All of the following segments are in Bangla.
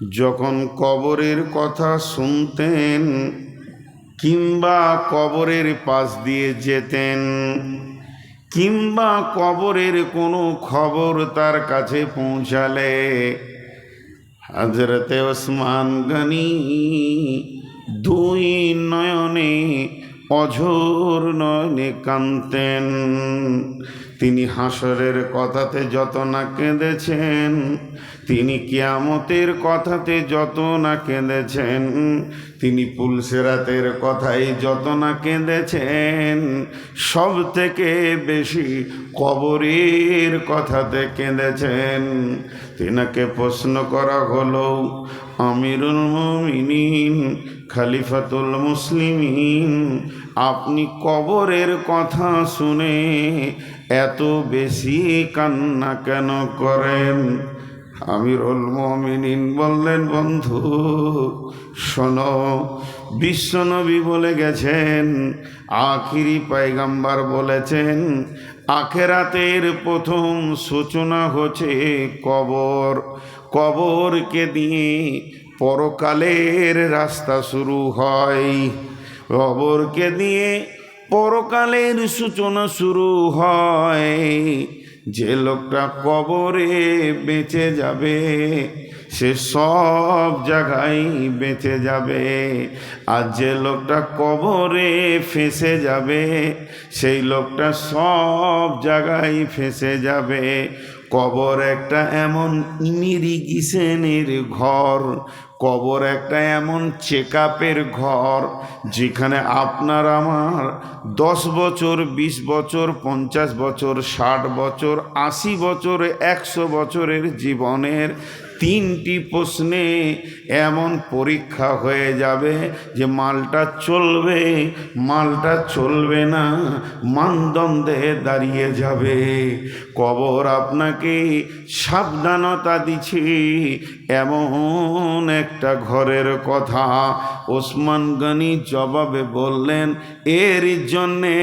যখন কবরের কথা শুনতেন কিংবা কবরের পাশ দিয়ে যেতেন, কিংবা কবরের কোনো খবর তার কাছে পৌঁছালে হজরতে ওসমান গনি দুই নয়নে, অঝোর নয়নে কানতেন তিনি হাসরের কথাতে যত না কেঁদেছেন তিনি কিয়ামতের কথাতে যত না কেঁদেছেন, তিনি পুলসেরাতের কথাই যত না কেঁদেছেন সব থেকে বেশি কবরের কথাতে কেঁদেছেন। তিনাকে প্রশ্ন করা হলো, আমিরুল মুমিনিন, খালিফাতুল মুসলিমিন, আপনি কবরের কথা শুনে এত বেশি কান্না কেন করেন? আমিরুল মমিনিন বললেন, বন্ধু, শোনো বিশ্বনবী বলে গেছেন, আখিরি পাইগাম্বার বলেছেন, আখেরাতের প্রথম সূচনা হচ্ছে কবর। কবরকে দিয়ে পরকালের রাস্তা শুরু হয়। কবরকে দিয়ে পরকালের সূচনা শুরু হয়। যে লোকটা কবরে বেঁচে যাবে, সে সব জায়গায় বেঁচে যাবে। আর যে লোকটা কবরে ফেঁসে যাবে, সেই লোকটা সব জায়গায় ফেঁসে যাবে। কবর একটা এমন ইমিরিগেশনের ঘর কবর একটা এমন চেক ঘর, যেখানে আপনার আমার দশ বছর, বিশ বছর, পঞ্চাশ বছর, ষাট বছর, আশি বছর, একশো বছরের জীবনের তিনটি প্রশ্নে এমন পরীক্ষা হয়ে যাবে যে মালটা চলবে মালটা চলবে না, মানদণ্ডে দাঁড়িয়ে যাবে। কবর আপনাকে সাবধানতা দিছে এমন একটা ঘরের কথা ওসমান গনি জবাবে বললেন, এর জন্যে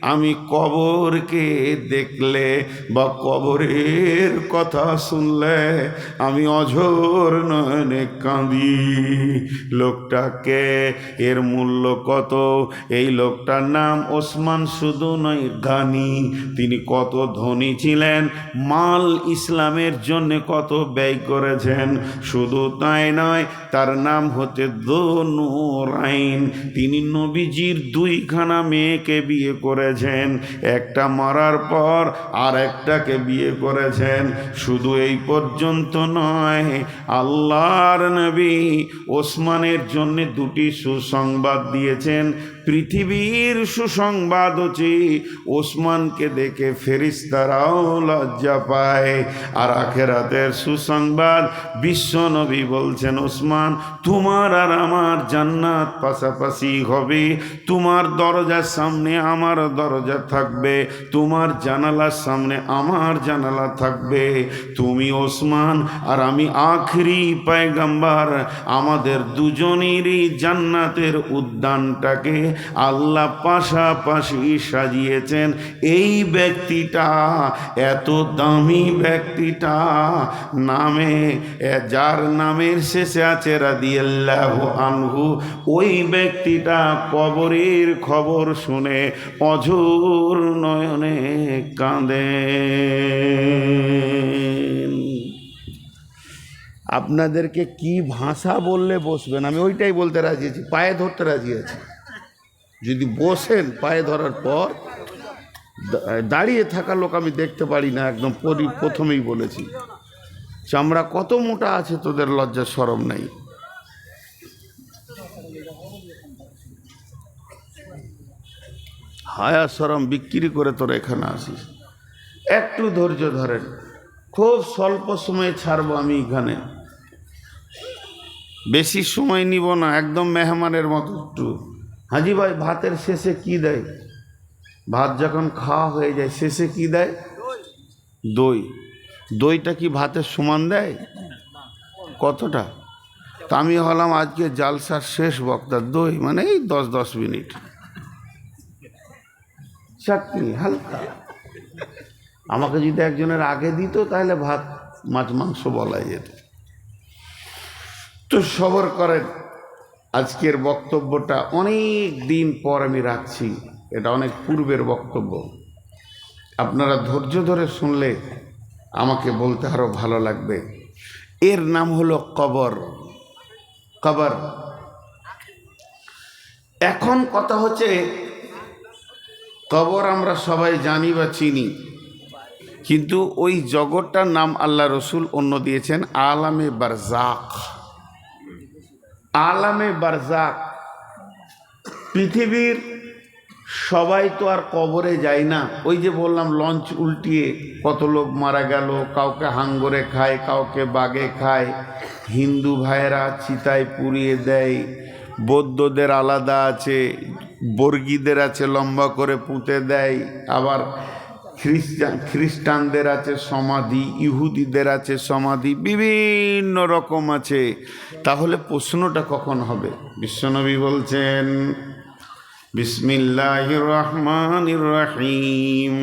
আমি কবরকে দেখলে বা কবরের কথা শুনলে আমি অঝোর নয়নে কাঁদি। লোকটাকে এর মূল্য কত? এই লোকটার নাম ওসমান শুধু নয় গানি তিনি কত ধনী ছিলেন? মাল ইসলামের জন্য কত ব্যয় করেছেন? শুধু তাই নয়, তার নাম হতে দোনুরাইন। তিনি নবীজির দুইখানা মেয়েকে বিয়ে করেছেন। একটা মারার পর আর একটাকে বিয়ে করেছেন। শুধু এই পর্যন্ত নয়, আল্লাহর নবী ওসমানের জন্য দুটি সুসংবাদ দিয়েছেন। পৃথিবীর সুসংবাদ হচ্ছে, ওসমানকে দেখে ফেরিস্তারাও লজ্জা পায়। আর আখেরাতের সুসংবাদ, বিশ্ব নবী বলছেন, ওসমান, তোমার আর আমার জান্নাত পাশাপাশি হবে। তোমার দরজার সামনে আমার দরজা থাকবে। তোমার জানালার সামনে আমার জানালা থাকবে। তুমি ওসমান, আর আমি আখরি পায়গাম্বার। আমাদের দুজনেরই জান্নাতের উদ্যানটাকে আল্লাহ পাশাপাশি সাজিয়েছেন এই ব্যক্তিটা, এত দামি ব্যক্তিটা, নামে যার নামের শেষে আছে রাদিয়াল্লাহ আনহু, ওই ব্যক্তিটা কবরের খবর শুনে অঝোর নয়নে কাঁদে। আপনাদেরকে কি ভাষা বললে বসবেন? আমি ওইটাই বলতে রাজি আছি, পায়ে ধরতে রাজি আছি। যদি বসেন পায়ে ধরার পর দাঁড়িয়ে থাকা লোক আমি দেখতে পারি না, একদম পরি- প্রথমেই বলেছি। চামড়া কত মোটা আছে তোদের লজ্জার সরম নাই। হায়া সরম বিক্রি করে তোরা এখানে আসিস। একটু ধৈর্য ধরেন। খুব স্বল্প সময়ে ছাড়বো আমি এখানে। বেশি সময় নিব না, একদম মেহমানের মতো একটু। হাজি ভাই, ভাতের শেষে কি দেয়? ভাত যখন খাওয়া হয়ে যায়, শেষে কি দেয়? দই। দইটা কি ভাতের সমান দেয়? কতটা? তা আমি হলাম আজকে জালসার শেষ বক্তা দই মানে এই দশ দশ মিনিট। চাটনি, হালকা। আমাকে যদি একজনের আগে দিত, তাহলে ভাত মাছ, মাংস বলা যেত। তো সবর করেন আজকের বক্তব্যটা অনেক দিন পর আমি রাখছি। এটা অনেক পূর্বের বক্তব্য। আপনারা ধৈর্য ধরে শুনলে আমাকে বলতে আরও ভালো লাগবে। এর নাম হলো কবর। কবর। এখন কথা হচ্ছে, কবর আমরা সবাই জানি বা চিনি, কিন্তু ওই জগৎটার নাম আল্লাহ রসুল অন্য দিয়েছেন, আলামে বারজাক আলামে বারজাক। পৃথিবীর সবাই তো আর কবরে যায় না। ওই যে বললাম, লঞ্চ উল্টিয়ে কত লোক মারা গেল, কাউকে হাঙ্গরে খায়, কাউকে বাগে খায়। হিন্দু ভাইয়েরা চিতায় পুড়িয়ে দেয়। বৌদ্ধদের আলাদা আছে, বর্গীদের আছে লম্বা করে পুঁতে দেয়। আবার খ্রিস্টান, খ্রিস্টানদের আছে সমাধি, ইহুদিদের আছে সমাধি, বিভিন্ন রকম আছে। তাহলে প্রশ্নটা কখন হবে? বিশ্বনবী বলছেন বিসমিল্লাহ রহমান রহিম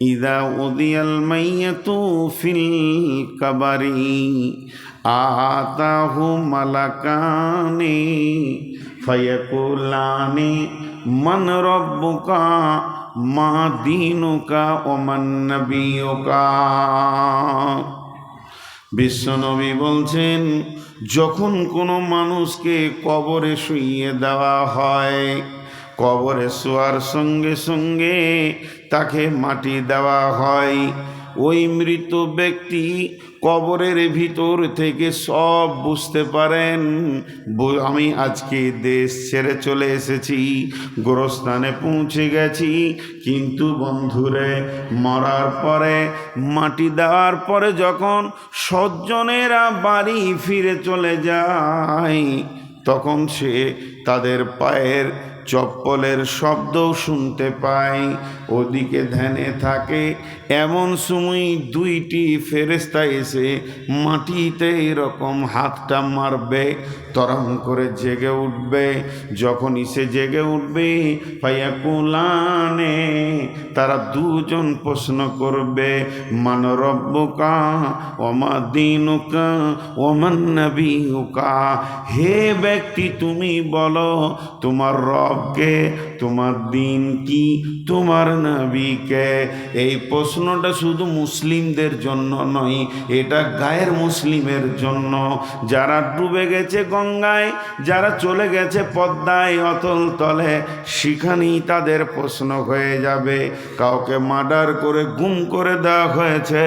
ইদা উদিয়াল মাইয়াতু ফিল কাবারি, আতাহু মালাকানে, ফয়াকুলানে, মান রব্বুকা, মা দিনুকা, ও মান নবিয়ুকা। বিশ্বনবী বলছেন যখন কোনো মানুষকে কবরে শুইয়ে দেওয়া হয়, কবরে শোয়ার সঙ্গে সঙ্গে তাকে মাটি দেওয়া হয়। ওই মৃত ব্যক্তি কবরের ভিতর থেকে সব বুঝতে পারেন আমি আজকে দেশ ছেড়ে চলে এসেছি, গোরস্থানে পৌঁছে গেছি, কিন্তু বন্ধুরে, মরার পরে, মাটি দেওয়ার পরে যখন সজ্জনেরা বাড়ি ফিরে চলে যায়, তখন সে তাদের পায়ের চপ্পলের শব্দও শুনতে পায় ওদিকে ধ্যানে থাকে। এমন সময় দুইটি ফেরেস্তা এসে মাটিতে এরকম হাতটা মারবে। তরম করে জেগে উঠবে যখনই সে জেগে উঠবে পাইয়া কুলানে তারা দুজন প্রশ্ন করবে, মান রব্বকা, ওমা দিনুকা, ওমান নবীকা হে ব্যক্তি, তুমি বলো, তোমার রবকে তোমার দিন কি, তোমার নবীকে এই প্রশ্নটা শুধু মুসলিমদের জন্য নয়, এটা গায়ের মুসলিমের জন্য। যারা ডুবে গেছে গঙ্গায় যারা চলে গেছে পদ্মায় অতল তলে, সেখানেই তাদের প্রশ্ন হয়ে যাবে। কাউকে মার্ডার করে গুম করে দেওয়া হয়েছে,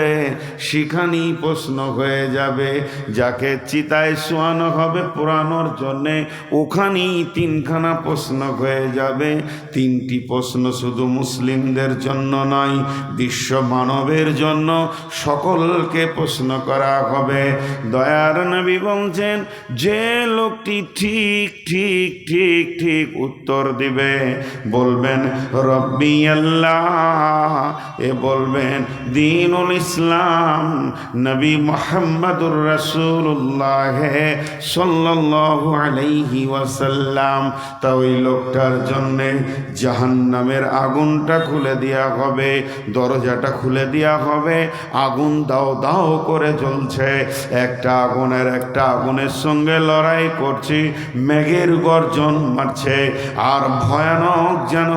সেখানেই প্রশ্ন হয়ে যাবে। যাকে চিতায় শোয়ানো হবে পুরানোর জন্যে, ওখানেই তিনখানা প্রশ্ন হয়ে যাবে। তিনটি প্রশ্ন শুধু মুসলিমদের জন্য নয়, বিশ্ব মানবের জন্য সকলকে প্রশ্ন করা হবে। দয়ার নবী বলছেন, যে লোকটি ঠিক ঠিক ঠিক ঠিক উত্তর দিবে। বলবেন, রব্বি আল্লাহ। এ বলবেন, দিনুল ইসলাম, নবী মোহাম্মদুর রসুল্লাহ সাল্লাল্লাহু আলাইহি ওয়াসাল্লাম। তা ওই লোকটার জন্যে জাহান্নামের আগুনটা খুলে দেওয়া হবে, দরজাটা খুলে দেওয়া হবে, আগুন দাও দাও করে জ্বলছে। একটা আগুনের একটা আগুনের সঙ্গে লড়াই করছি, মেঘের গর্জন মারছে। আর ভয়ানক যেন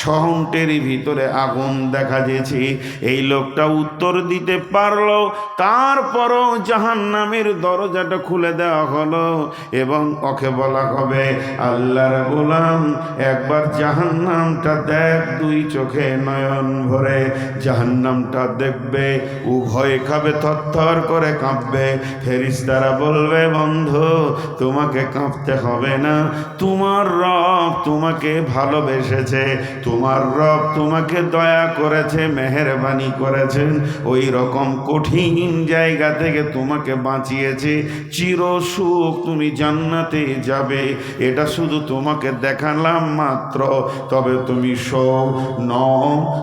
শহরটির ভিতরে আগুন দেখা যেছি এই লোকটা উত্তর দিতে পারল, তারপরও জাহান নামের দরজাটা খুলে দেওয়া হলো এবং ওকে বলা হবে, আল্লাহর গোলাম, একবার জাহান্নামটা দেখ দুই চোখে নয়ন ভরে। জাহান্নামটা দেখবে, উভয় খাবে থরথর করে কাঁপবে। ফেরিস্তারা বলবে, বন্ধু তোমাকে কাঁপতে হবে না। তোমার রব তোমাকে ভালোবেসেছে। তোমার রব তোমাকে দয়া করেছে, মেহেরবানি করেছেন ওই রকম কঠিন জায়গা থেকে তোমাকে বাঁচিয়েছে। চির সুখ তুমি জান্নাতে যাবে। এটা শুধু তোমাকে দেখালাম মাত্র। তবে তুমি সৌ ন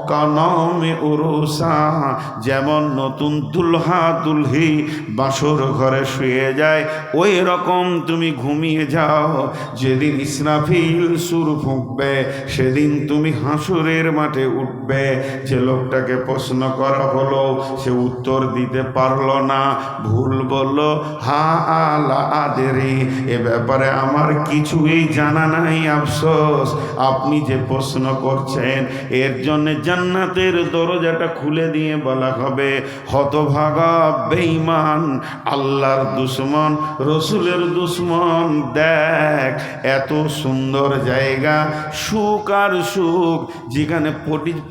কনমে উরুসা। যেমন নতুন দুলহা দুলহি বাসর ঘরে শুয়ে যায় ওই রকম তুমি ঘুমিয়ে যাও। যেদিন ইসরাফিল সুর ফুঁকবে, সেদিন তুমি হাসুরের মাঠে উঠবে। যে লোকটাকে প্রশ্ন করা হলো, সে উত্তর দিতে পারল না। ভুল বলল, হা আলা আদেরি, এ ব্যাপারে আমার কিছুই জানা নাই, আফসোস। আপনি যে প্রশ্ন করছেন, এর জন্য জান্নাতের দরজাটা খুলে দিয়ে বলা হবে, হতভাগা, বেঈমান, আল্লাহর দুশ্মন, রসুলের দুশ্মন, দেখ, এত সুন্দর জায়গা, সুখ আর সুখ। যেখানে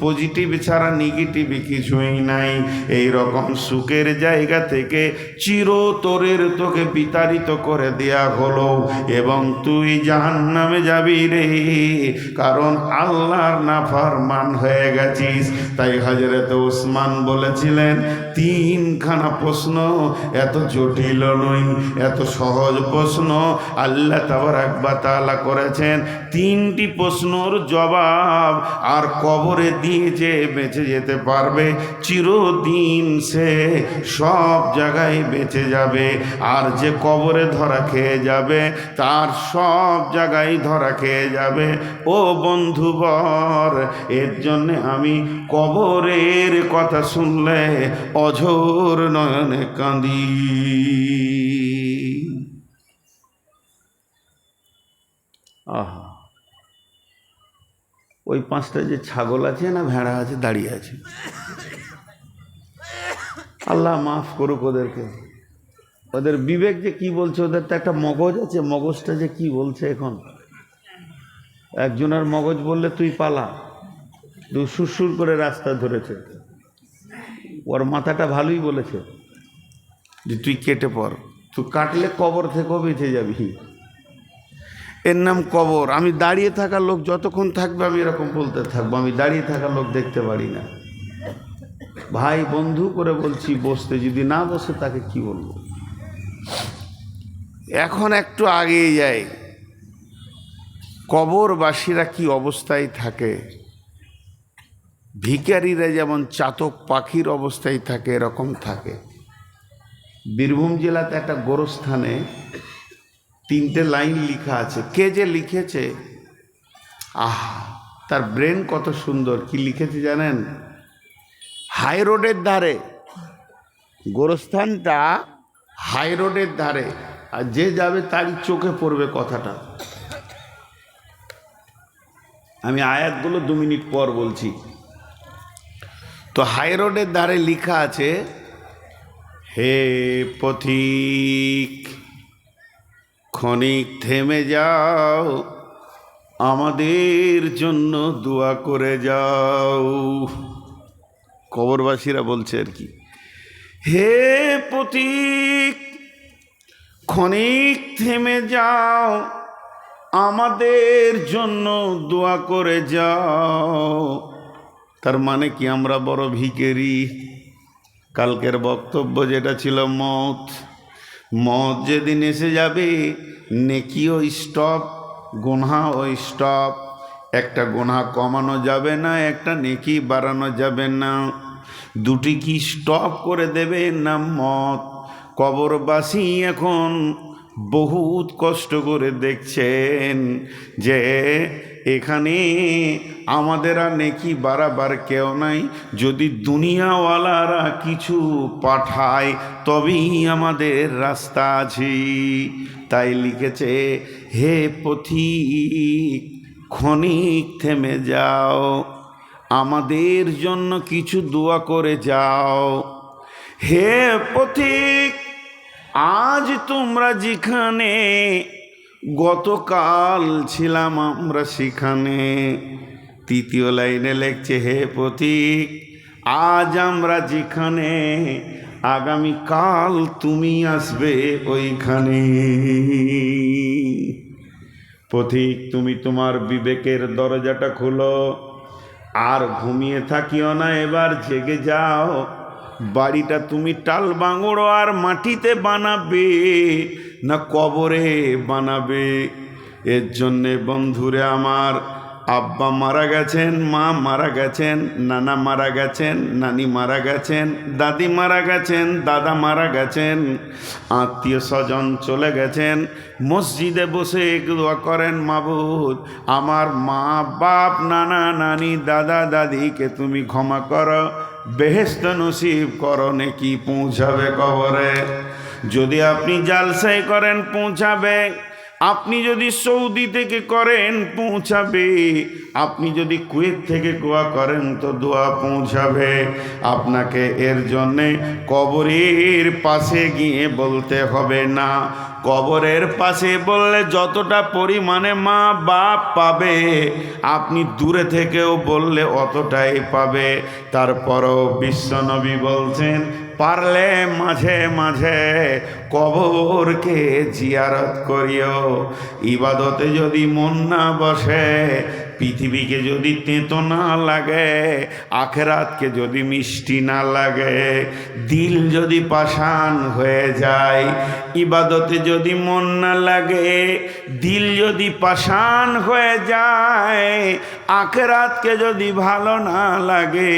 পজিটিভ ছাড়া নেগেটিভ কিছুই নাই। এই রকম সুখের জায়গা থেকে চিরতরের তোকে বিতাড়িত করে দেয়া হলো। এবং তুই জাহান নামে যাবি রে। কারণ আল্লাহর নাফরমান হয়ে গেছিস। তাই হাজরত ওসমান বলেছিলেন তিনখানা প্রশ্ন, এত জটিল নয় এত সহজ প্রশ্ন। আল্লাহ তাবার একবার তালা করেছেন, তিনটি প্রশ্নর জবাব আর কবরে দিয়ে যে বেঁচে যেতে পারবে, চিরদিন সে সব জায়গায় বেঁচে যাবে। আর যে কবরে ধরা খেয়ে যাবে, তার সব জায়গায় ধরা খেয়ে যাবে। ও বন্ধুবর এর জন্যে আমি কবরের কথা শুনলে অঝোর নয়নে কাঁদি। আহা। ওই পাঁচটা যে ছাগল আছে না ভেড়া আছে, দাঁড়িয়ে আছে। আল্লাহ মাফ করুক ওদেরকে। ওদের বিবেক যে কি বলছে, ওদের তো একটা মগজ আছে। মগজটা যে কি বলছে এখন? একজনের মগজ বললে তুই পালা। তুই সুরসুর করে রাস্তা ধরেছে। ওর মাথাটা ভালোই বলেছে যে তুই কেটে পড়। তুই কাটলে কবর থেকেও বেঁচে যাবি। এর নাম কবর। আমি দাঁড়িয়ে থাকা লোক যতক্ষণ থাকবে আমি এরকম বলতে থাকব। আমি দাঁড়িয়ে থাকা লোক দেখতে পারি না। ভাই, বন্ধু করে বলছি, বসতে যদি না বসে তাকে কি বলব? এখন একটু আগেই যাই। কবরবাসীরা কি অবস্থায় থাকে? ভিকারিরা যেমন চাতক পাখির অবস্থায় থাকে, এরকম থাকে। বীরভূম জেলাতে একটা গোরস্থানে তিনটে লাইন লিখা আছে। কে যে লিখেছে? আহ, তার ব্রেন কত সুন্দর। কি লিখেছে জানেন? হাই রোডের ধারে। গোরস্থানটা হাই রোডের ধারে। আর যে যাবে তারই চোখে পড়বে কথাটা। আমি আয়াতগুলো দু মিনিট পর বলছি। তো হাই রোডের ধারে লেখা আছে, হে পথিক, ক্ষণিক থেমে যাও, আমাদের জন্য দোয়া করে যাও। কবরবাসীরা বলছে আর কি, হে পথিক, ক্ষণিক থেমে যাও, আমাদের জন্য দোয়া করে যাও। তার মানে কি আমরা বড় ভিকেরি? কালকের বক্তব্য যেটা ছিল মত। মত যেদিন এসে যাবে, নেকিও স্টপ, গুনহাও স্টপ। একটা গুনহা কমানো যাবে না, একটা নেকি বাড়ানো যাবে না। দুটি কি স্টপ করে দেবে না মত? কবরবাসী এখন বহুত কষ্ট করে দেখছেন যে এখানে আমাদের আর নেকি বারাবার কেউ নাই। যদি দুনিয়াওয়ালারা কিছু পাঠায়, তবেই আমাদের রাস্তা আছে। তাই লিখেছে, হে পথিক, ক্ষণিক থেমে যাও। আমাদের জন্য কিছু দোয়া করে যাও। হে পথিক, আজ তোমরা যেখানে গতকাল ছিলাম আমরা সেখানে। তৃতীয় লাইনে লেখছে, হে পথিক আজ আমরা যেখানে, আগামীকাল তুমি আসবে ওইখানে। পথিক তুমি তোমার বিবেকের দরজাটা খোলো, আর ঘুমিয়ে থাকিও না, এবার জেগে যাও। বাড়িটা তুমি টাল বাঙড়ো আর মাটিতে বানাবে, না কবরে বানাবে। এর জন্যে বন্ধুরে আমার, আব্বা মারা গেছেন, মা মারা গেছেন, নানা মারা গেছেন, নানি মারা গেছেন, দাদি মারা গেছেন, দাদা মারা গেছেন, আত্মীয় স্বজন চলে গেছেন, মসজিদে বসে দোয়া করেন, মাবুদ, আমার মা, বাপ, নানা, নানি, দাদা, দাদিকে তুমি ক্ষমা করো বেহেস্ত নসিব করো নাকি পৌঁছাবে কবরে? যদি আপনি জালসাই করেন পৌঁছাবে। আপনি যদি সৌদি থেকে করেন, পৌঁছাবে। আপনি যদি কুয়েত থেকে গোয়া করেন, তো দোয়া পৌঁছাবে। আপনাকে এর জন্যে কবরের পাশে গিয়ে বলতে হবে না। কবরের পাশে বললে যতটা পরিমাণে মা বাপ পাবে, আপনি দূরে থেকেও বললে অতটাই পাবে। তারপরও বিশ্বনবী বলছেন পারলে মাঝে মাঝে কবরকে জিয়ারত করিও। ইবাদতে যদি মন না বসে, পৃথিবীকে যদি তেতো না লাগে, আখেরাতকে যদি মিষ্টি না লাগে, দিল যদি পাষাণ হয়ে যায়, ইবাদতে যদি মন না লাগে দিল যদি পাষাণ হয়ে যায়, আখেরাতকে যদি ভালো না লাগে,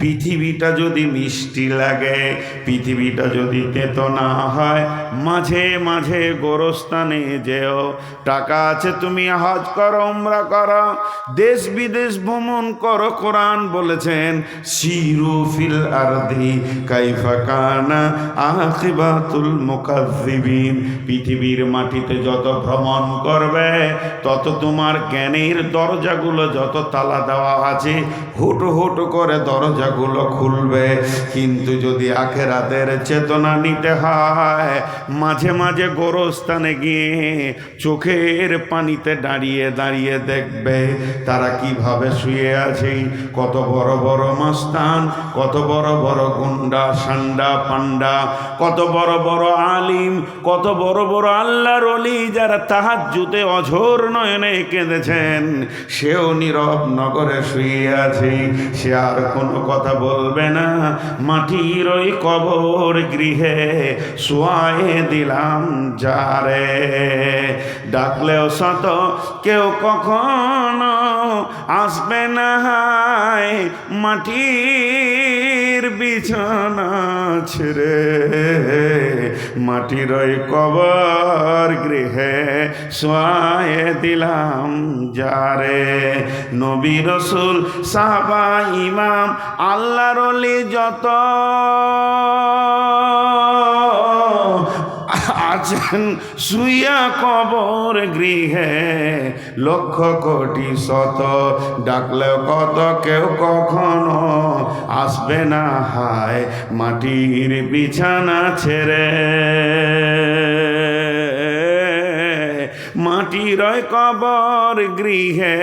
পৃথিবীটা যদি মিষ্টি লাগে, পৃথিবীটা যদি তেতো না হয়, মাঝে মাঝে গোরস্থানে যেও, টাকা আছে তুমি হজ করো, উমরা করো, দেশ বিদেশ ভ্রমণ করো, কোরআন বলেছেন, সিরু ফিল আরদি কাইফা কানা আখিবাতুল মুকাজ্জিবিন পৃথিবীর মাটিতে যত ভ্রমণ করবে। তত তোমার জ্ঞানের দরজাগুলো যত তালা দেওয়া আছে হুটো হুটো করে দরজাগুলো খুলবে। কিন্তু যদি আখেরাতের চেতনা নিতে হয়, মাঝে মাঝে গোরস্থানে গিয়ে চোখের পানিতে দাঁড়িয়ে দাঁড়িয়ে দেখবে, তারা কীভাবে শুয়ে আছে। কত বড় বড় মাস্তান, কত বড় বড় গুন্ডা, সান্ডা, পান্ডা, কত বড় বড় আলিম, কত বড় বড় আল্লাহর অলি যারা তাহার জুতে অঝোর নয়নে কেঁদেছেন, সেও নীরব নগরে শুয়ে আছে। সে আর কোনো কথা বলবে না। মাটির ওই কবর গৃহে শোয়ায়ে দিলাম যারে। ডাকলেও শত কেউ কখনো আসবে না হায় মাটির বিছানা ছেড়ে মাটির ওই কবর গৃহে সোয়ায়ে দিলাম যারে। নবী রসুল সাবা ইমাম, আল্লাহর যত আছেন শুইয়া কবর গৃহে লক্ষ কোটি শত। ডাকলেও কত কেউ কখনো আসবে না হায়, মাটির বিছানা ছেড়ে। মাটির কবর গৃহে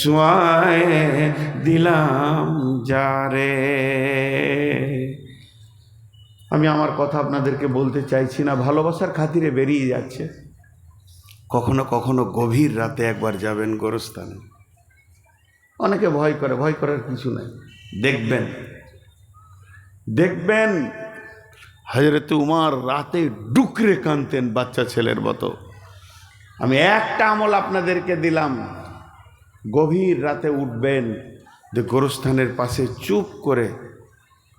শোয়ায় দিলাম যারে। আমি আমার কথা আপনাদেরকে বলতে চাইছি না ভালোবাসার খাতিরে বেরিয়ে যাচ্ছে। কখনো কখনো গভীর রাতে একবার যাবেন গোরস্থানে। অনেকে ভয় করে ভয় করার কিছু নাই। দেখবেন। দেখবেন হজরত উমার রাতে ডুকরে কানতেন বাচ্চা ছেলের মতো। আমি একটা আমল আপনাদেরকে দিলাম। গভীর রাতে উঠবেন যে গোরস্থানের পাশে চুপ করে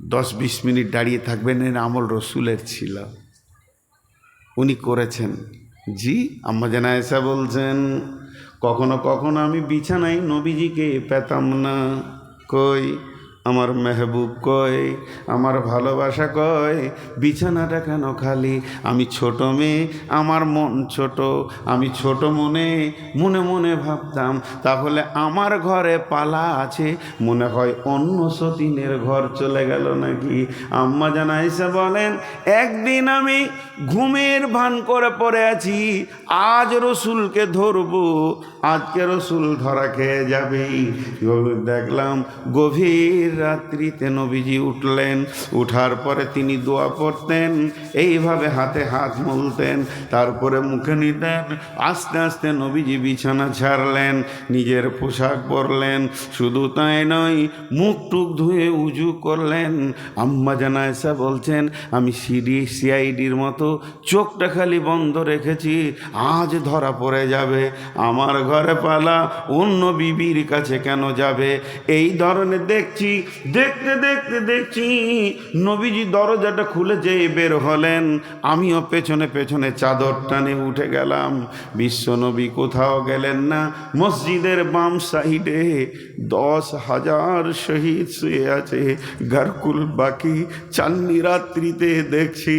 দশ বিশ মিনিট দাঁড়িয়ে থাকবেন, এর আমল রসুলের ছিল। উনি করেছেন। জি, আম্মা জানা এসা বলছেন, কখনো কখনো আমি বিছানায় নবীজিকে পেতাম না। কই? আমার মেহবুব কয়, আমার ভালোবাসা কয়, বিছানাটা কেন খালি? আমি ছোট মেয়ে, আমার মন ছোট, আমি ছোট মনে মনে মনে ভাবতাম, তাহলে আমার ঘরে পালা আছে, মনে হয় অন্য সতীনের ঘর চলে গেল নাকি? আম্মা জানা এসে বলেন, একদিন আমি ঘুমের ভান করে পড়ে আছি, আজ রসুলকে ধরবো, আজকে রসুল ধরা খেয়ে যাবে। দেখলাম গভীর রাত্রিতে নবীজি উঠলেন। উঠার পরে তিনি দোয়া পড়তেন, এইভাবে হাতে হাত মুলতেন, তারপরে মুখে নিতেন। আস্তে আস্তে নবীজি বিছানা ছাড়লেন, নিজের পোশাক পরলেন, শুধু তাই নয় মুখ টুক ধুয়ে উজু করলেন। আম্মা জানা জানায়সা বলছেন, আমি সিডি, সিআইডির মতো চোখটা খালি বন্ধ রেখেছি, আজ ধরা পড়ে যাবে। আমার ঘরে পালা অন্য বিবির কাছে কেন যাবে? এই ধরনের দেখছি দেখতে দেখতে দেখছি নবীজি দরজাটা খুলে যেয়ে বের হলেন। আমিও পেছনে পেছনে চাদর টানে উঠে গেলাম। বিশ্ব নবী কোথাও গেলেন না। মসজিদের বাম সাইডে দশ হাজার শহীদ শুয়ে আছে। গারকুল বাকি চান্নি রাত্রিতে দেখছি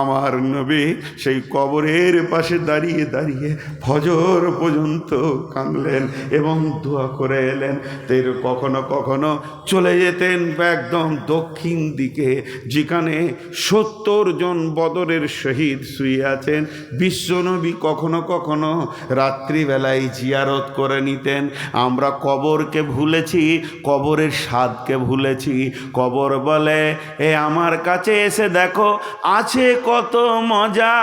আমার নবী সেই কবরের পাশে দাঁড়িয়ে দাঁড়িয়ে ফজর পর্যন্ত কাঁদলেন এবং দোয়া করে এলেন। তের কখনো কখনো চলে যেতেন একদম দক্ষিণ দিকে, যেখানে সত্তর জন বদরের শহীদ শুয়ে আছেন। বিশ্বনবী কখনো কখনো রাত্রিবেলায় জিয়ারত করে নিতেন। আমরা কবরকে ভুলেছি, কবরের স্বাদকে ভুলেছি। কবর বলে, এ আমার কাছে এসে দেখো, আছে কত মজা।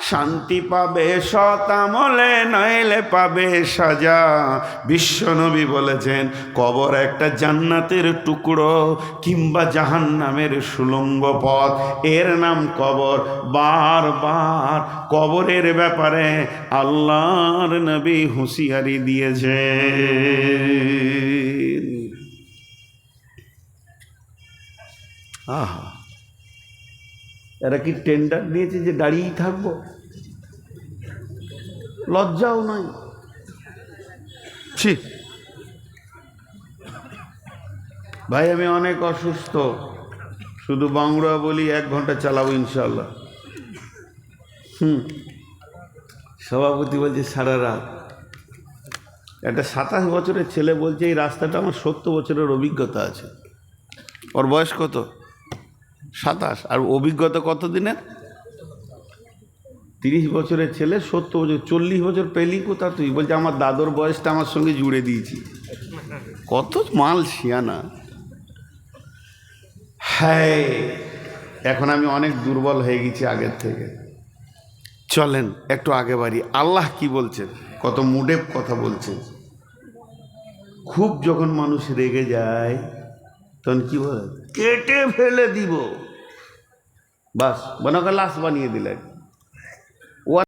শান্তি পাবে সতামলে, নইলে পাবে সাজা। বিশ্বনবী বলেছেন, কবর একটা জান্নাতের টুকরো কিংবা জাহান্নামের সুলঙ্গ পথ। এর নাম কবর। বারবার কবরের ব্যাপারে আল্লাহর নবী হুঁশিয়ারি দিয়েছেন। আহা। এরা কি টেন্ডার দিয়েছে যে দাঁড়িয়েই থাকব? লজ্জাও নয়। ছি। ভাই, আমি অনেক অসুস্থ। শুধু বাংলা বলি এক ঘণ্টা চালাবো ইনশাল্লাহ হুম। সভাপতি বলছে সারা রাত। একটা সাতাশ বছরের ছেলে বলছে, এই রাস্তাটা আমার সত্তর বছরের অভিজ্ঞতা আছে। ওর বয়স কত? সাতাশ। আর অভিজ্ঞতা কত দিনের? তিরিশ বছরের ছেলে, সত্তর বছর, চল্লিশ বছর পেলি কোথা তুই? বলছে, আমার দাদর বয়সটা আমার সঙ্গে জুড়ে দিয়েছি। কত মাল শিয়ানা। হ্যাঁ। এখন আমি অনেক দুর্বল হয়ে গেছি আগের থেকে। চলেন, একটু আগে বাড়ি। আল্লাহ কি বলছেন কত মুডে কথা বলছেন খুব যখন মানুষ রেগে যায়, তখন কি বলে? কেটে ফেলে দিব। বাস বনাকে লাশ বানিয়ে দিলেন।